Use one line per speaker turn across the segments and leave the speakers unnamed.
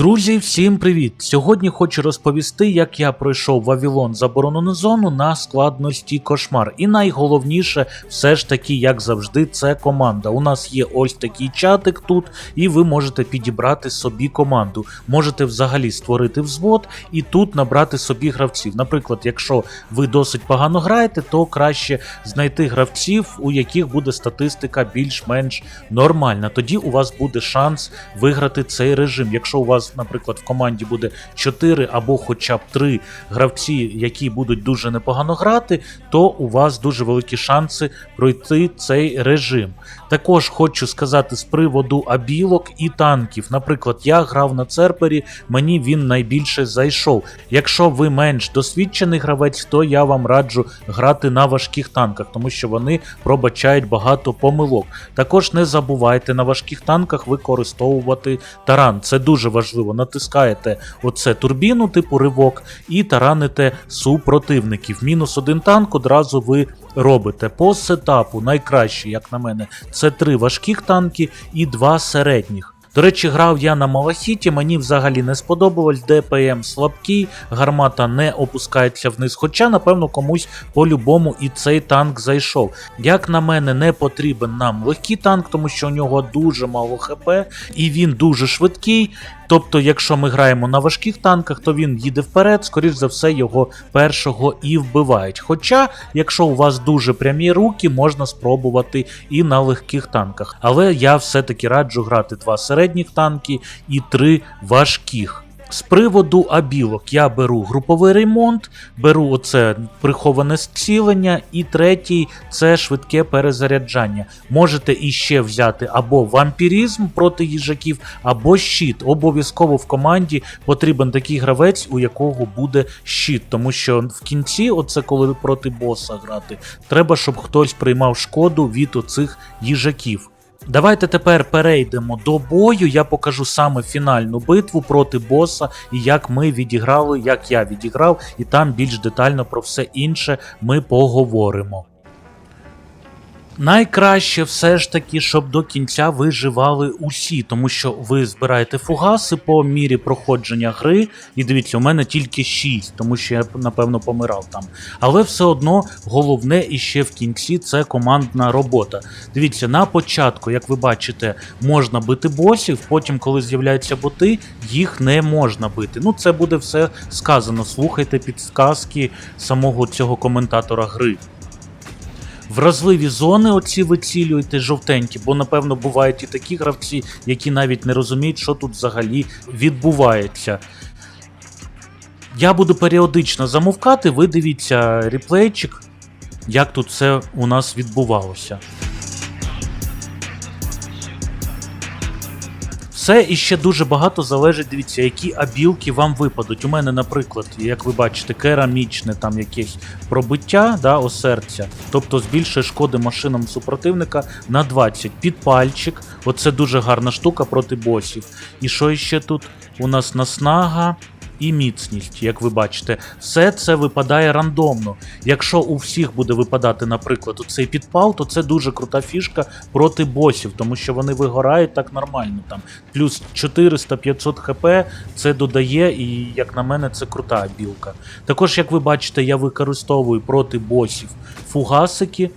Друзі, всім привіт! Сьогодні хочу розповісти, як я пройшов Вавилон заборонену зону на складності кошмар. І найголовніше, все ж таки, як завжди, це команда. У нас є ось такий чатик тут, і ви можете підібрати собі команду. Можете взагалі створити взвод і тут набрати собі гравців. Наприклад, якщо ви досить погано граєте, то краще знайти гравців, у яких буде статистика більш-менш нормальна. Тоді у вас буде шанс виграти цей режим. Якщо у вас, наприклад, в команді буде 4 або хоча б 3 гравці, які будуть дуже непогано грати, то у вас дуже великі шанси пройти цей режим. Також хочу сказати з приводу абілок і танків. Наприклад, я грав на Цербері, мені він найбільше зайшов. Якщо ви менш досвідчений гравець, то я вам раджу грати на важких танках, тому що вони пробачають багато помилок. Також не забувайте на важких танках використовувати таран. Це дуже важливо. Натискаєте оце турбіну, типу ривок, і тараните супротивників. Мінус один танк одразу ви робите. По сетапу найкраще, як на мене, це три важких танки і два середніх. До речі, грав я на Малахіті, мені взагалі не сподобалось, ДПМ слабкий, гармата не опускається вниз, хоча, напевно, комусь по-любому і цей танк зайшов. Як на мене, не потрібен нам легкий танк, тому що у нього дуже мало ХП, і він дуже швидкий. Тобто, якщо ми граємо на важких танках, то він їде вперед, скоріш за все, його першого і вбивають. Хоча, якщо у вас дуже прямі руки, можна спробувати і на легких танках. Але я все-таки раджу грати два середніх танки і три важких. З приводу абілок я беру груповий ремонт, беру оце приховане зцілення, і третій це швидке перезаряджання. Можете іще взяти або вампірізм проти їжаків, або щит. Обов'язково в команді потрібен такий гравець, у якого буде щит. Тому що в кінці, оце коли проти боса грати, треба, щоб хтось приймав шкоду від оцих їжаків. Давайте тепер перейдемо до бою. Я покажу саме фінальну битву проти боса і як ми відіграли, як я відіграв, і там більш детально про все інше ми поговоримо. Найкраще все ж таки, щоб до кінця виживали усі, тому що ви збираєте фугаси по мірі проходження гри. І дивіться, у мене тільки 6, тому що я напевно помирав там. Але все одно головне іще в кінці це командна робота. Дивіться, на початку, як ви бачите, можна бити босів, потім, коли з'являються боти, їх не можна бити. Ну, це буде все сказано. Слухайте підсказки самого цього коментатора гри. Вразливі зони оці вицілюєте жовтенькі, бо напевно бувають і такі гравці, які навіть не розуміють, що тут взагалі відбувається. Я буду періодично замовкати, ви дивіться ріплейчик, як тут все у нас відбувалося. Все і ще дуже багато залежить, дивіться, які абілки вам випадуть. У мене, наприклад, як ви бачите, керамічне там якесь пробиття да, осердя, тобто збільшує шкоди машинам супротивника на 20. Підпальчик, оце дуже гарна штука проти босів. І що ще тут? У нас наснага. І міцність, як ви бачите, все це випадає рандомно. Якщо у всіх буде випадати, наприклад, цей підпал, то це дуже крута фішка проти босів, тому що вони вигорають так нормально. Там плюс 400-500 хп це додає, і як на мене, це крута білка. Також, як ви бачите, я використовую проти босів фугасики.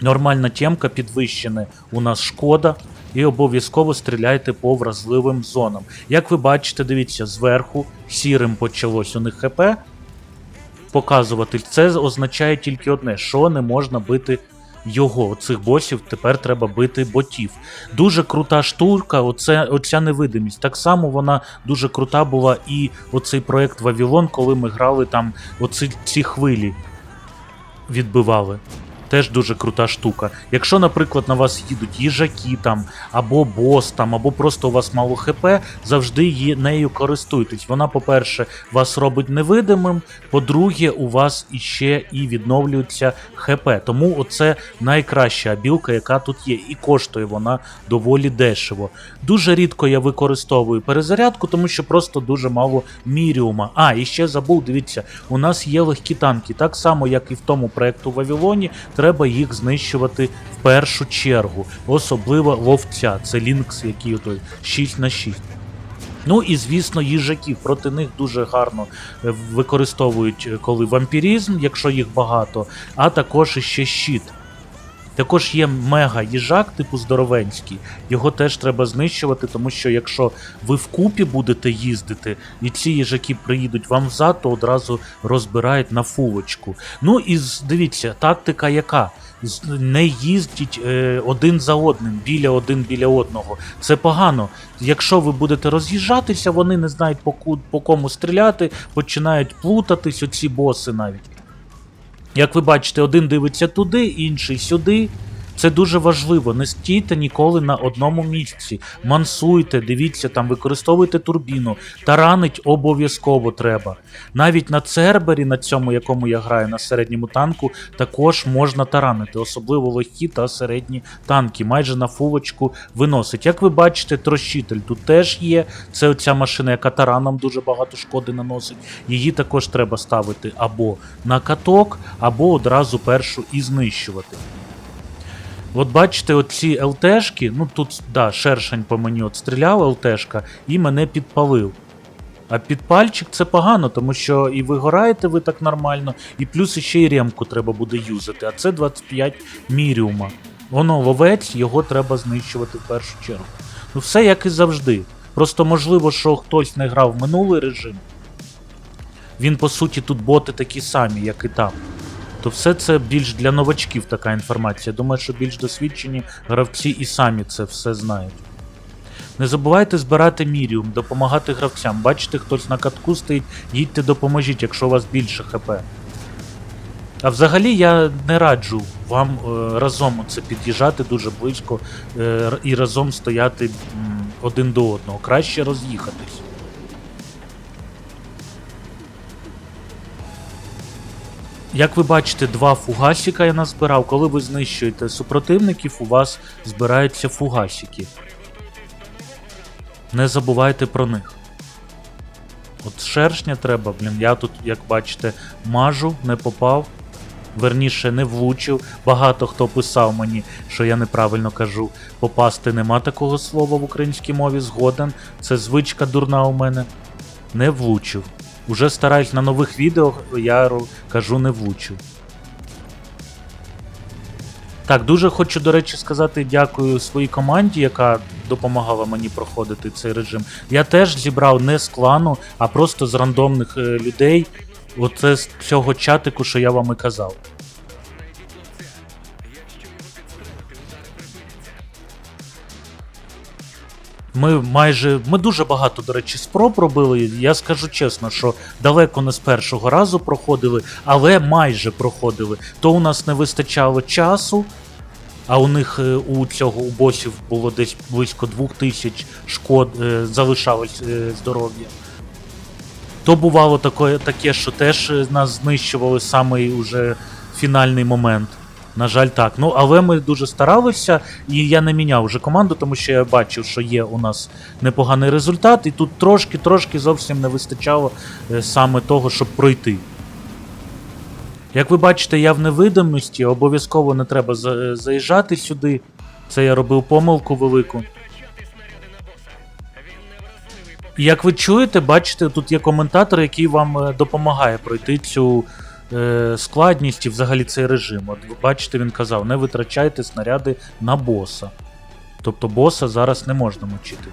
Нормальна темка підвищена у нас шкода. І обов'язково стріляйте по вразливим зонам. Як ви бачите, дивіться, зверху сірим почалось у них ХП. Показувати це означає тільки одне, що не можна бити його. Цих босів тепер треба бити ботів. Дуже крута штука, оце, оця невидимість. Так само вона дуже крута була і оцей проект Вавилон, коли ми грали там оці ці хвилі відбивали. Теж дуже крута штука. Якщо, наприклад, на вас їдуть їжаки там, або бос там, або просто у вас мало ХП, завжди її нею користуйтесь. Вона, по-перше, вас робить невидимим. По-друге, у вас іще і відновлюється ХП. Тому оце найкраща білка, яка тут є, і коштує вона доволі дешево. Дуже рідко я використовую перезарядку, тому що просто дуже мало міріума. А, і ще забув, дивіться, у нас є легкі танки, так само, як і в тому проекту Вавилоні треба їх знищувати в першу чергу, особливо ловця. Це Лінкс, який той 6 на 6. Ну і звісно, їжаків проти них дуже гарно е, використовують, е, коли вампірізм, якщо їх багато, а також іще щит. Також є мега їжак, типу здоровенський. Його теж треба знищувати, тому що якщо ви вкупі будете їздити, і ці їжаки приїдуть вам взад, то одразу розбирають на фулочку. Ну і дивіться, тактика яка? Не їздіть е, один за одним, біля один біля одного. Це погано. Якщо ви будете роз'їжджатися, вони не знають по кому стріляти, починають плутатись, оці боси навіть. Як ви бачите, один дивиться туди, інший сюди. Це дуже важливо. Не стійте ніколи на одному місці. Мансуйте, дивіться там, використовуйте турбіну. Таранить обов'язково треба. Навіть на цербері, на цьому, якому я граю, на середньому танку, також можна таранити, особливо легкі та середні танки. Майже на фулочку виносить. Як ви бачите, трощитель тут теж є. Це оця машина, яка тараном дуже багато шкоди наносить. Її також треба ставити або на каток, або одразу першу і знищувати. От бачите, оці ЛТшки, ну тут, да, шершень по мені от стріляв ЛТшка і мене підпалив. А підпальчик це погано, тому що і вигораєте ви так нормально, і плюс ще й ремку треба буде юзати, а це 25 міріума. Воно вовець, його треба знищувати в першу чергу. Ну все як і завжди. Просто можливо, що хтось не грав в минулий режим. Він, по суті, тут боти такі самі, як і там. То все це більш для новачків така інформація. Думаю, що більш досвідчені гравці і самі це все знають. Не забувайте збирати міріум, допомагати гравцям. Бачите, хтось на катку стоїть, їдьте допоможіть, якщо у вас більше ХП. А взагалі я не раджу вам е, разом це під'їжджати дуже близько е, і разом стояти м, один до одного. Краще роз'їхатись. Як ви бачите, два фугасіка я назбирав. Коли ви знищуєте супротивників, у вас збираються фугасики. Не забувайте про них. От шершня треба, блін. Я тут, як бачите, мажу, не попав. Верніше, не влучив. Багато хто писав мені, що я неправильно кажу. Попасти нема такого слова в українській мові. Згоден. Це звичка дурна у мене. Не влучив. Уже стараюсь на нових відео, я кажу не влучу. Так, дуже хочу, до речі, сказати дякую своїй команді, яка допомагала мені проходити цей режим. Я теж зібрав не з клану, а просто з рандомних е, людей. Оце з цього чатику, що я вам і казав. Ми майже ми дуже багато, до речі, спроб робили. Я скажу чесно, що далеко не з першого разу проходили, але майже проходили. То у нас не вистачало часу, а у них е, у цього у босів було десь близько двох тисяч шкод е, залишалось е, здоров'я. То бувало таке, таке, що теж нас знищували самий уже фінальний момент. На жаль, так. Ну, але ми дуже старалися, і я не міняв вже команду, тому що я бачив, що є у нас непоганий результат, і тут трошки-трошки зовсім не вистачало е, саме того, щоб пройти. Як ви бачите, я в невидимості, обов'язково не треба е, заїжджати сюди. Це я робив помилку велику. Як ви чуєте, бачите, тут є коментатор, який вам е, допомагає пройти цю складність і взагалі цей режим. От ви бачите, він казав, не витрачайте снаряди на боса. Тобто боса зараз не можна мочити.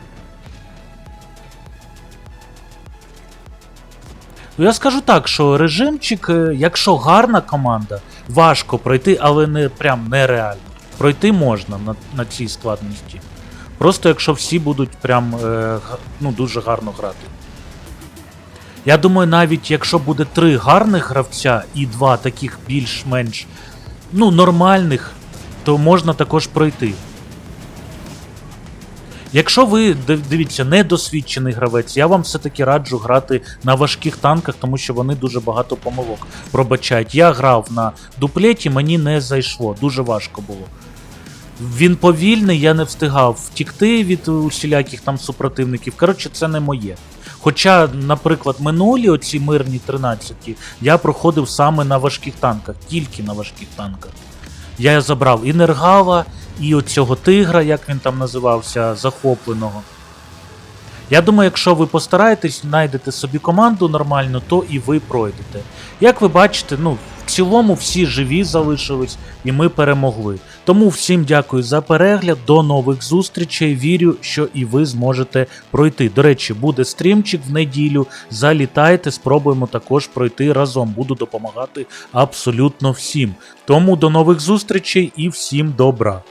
Ну, я скажу так, що режимчик, е, якщо гарна команда, важко пройти, але не прям нереально. Пройти можна на, на цій складності. Просто якщо всі будуть прям е, ну, дуже гарно грати. Я думаю, навіть якщо буде три гарних гравця і два таких більш-менш ну, нормальних, то можна також пройти. Якщо ви див- дивіться недосвідчений гравець, я вам все-таки раджу грати на важких танках, тому що вони дуже багато помилок пробачають. Я грав на дуплеті, мені не зайшло, дуже важко було. Він повільний, я не встигав втікти від усіляких там супротивників. Коротше, це не моє. Хоча, наприклад, минулі оці мирні 13 я проходив саме на важких танках, тільки на важких танках. Я забрав і Нергава, і оцього тигра, як він там називався, захопленого. Я думаю, якщо ви постараєтесь, знайдете собі команду нормально, то і ви пройдете. Як ви бачите, ну цілому всі живі залишились, і ми перемогли. Тому всім дякую за перегляд. До нових зустрічей. Вірю, що і ви зможете пройти. До речі, буде стрімчик в неділю. Залітайте, спробуємо також пройти разом. Буду допомагати абсолютно всім. Тому до нових зустрічей і всім добра.